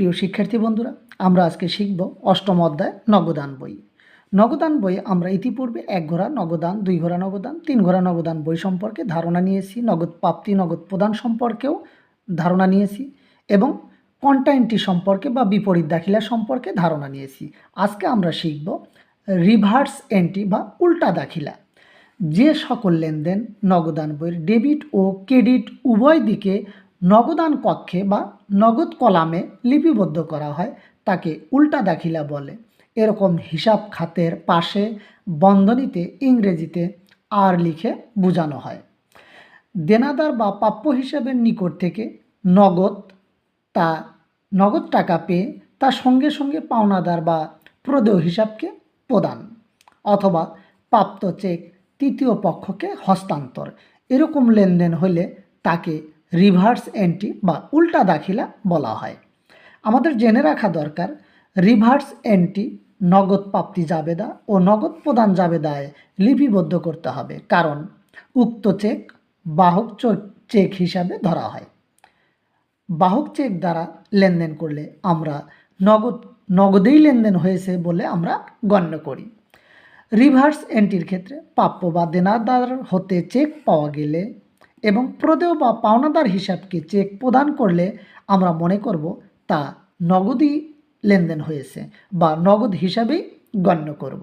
প্রিয় শিক্ষার্থী বন্ধুরা, আমরা আজকে শিখব অষ্টম অধ্যায় নগদান বই। নগদান বই আমরা ইতিপূর্বে এক ঘোড়া নগদান, দুই ঘোড়া নগদান, তিন ঘোড়া নগদান বই সম্পর্কে ধারণা নিয়েছি, নগদ প্রাপ্তি, নগদ প্রদান সম্পর্কেও ধারণা নিয়েছি এবং কন্টাইনটি সম্পর্কে বা বিপরীত দাখিলা সম্পর্কে ধারণা নিয়েছি। আজকে আমরা শিখব রিভার্স এন্ট্রি বা উল্টা দাখিলা। যে সকল লেনদেন নগদান বইয়ের ডেবিট ও ক্রেডিট উভয় দিকে নগদান কক্ষে বা নগদ কলামে লিপিবদ্ধ করা হয়, তাকে উল্টা দাখিলা বলে। এরকম হিসাব খাতের পাশে বন্ধনীতে ইংরেজিতে আর লিখে বোঝানো হয়। দেনাদার বা প্রাপ্য হিসাবের নিকট থেকে নগদ তা নগদ টাকা পেয়ে তার সঙ্গে সঙ্গে পাওনাদার বা প্রদেয় হিসাবকে প্রদান অথবা প্রাপ্ত চেক তৃতীয় পক্ষকে হস্তান্তর। এরকম লেনদেন হলে তাকে রিভার্স এন্ট্রি বা উল্টা দাখিলা বলা হয়। আমাদের জেনে রাখা দরকার রিভার্স এন্ট্রি নগদ প্রাপ্তি জাবেদা ও নগদ প্রদান জাবেদায় লিপিবদ্ধ করতে হবে। কারণ উক্ত চেক বাহক চেক হিসাবে ধরা হয়। বাহক চেক দ্বারা লেনদেন করলে আমরা নগদ, নগদেই লেনদেন হয়েছে বলে আমরা গণ্য করি। রিভার্স এন্ট্রির ক্ষেত্রে প্রাপ্য বা দেনাদার হতে চেক পাওয়া গেলে এবং প্রদেয় বা পাওনাদার হিসাবকে চেক প্রদান করলে আমরা মনে করব তা নগদই লেনদেন হয়েছে বা নগদ হিসাবেই গণ্য করব।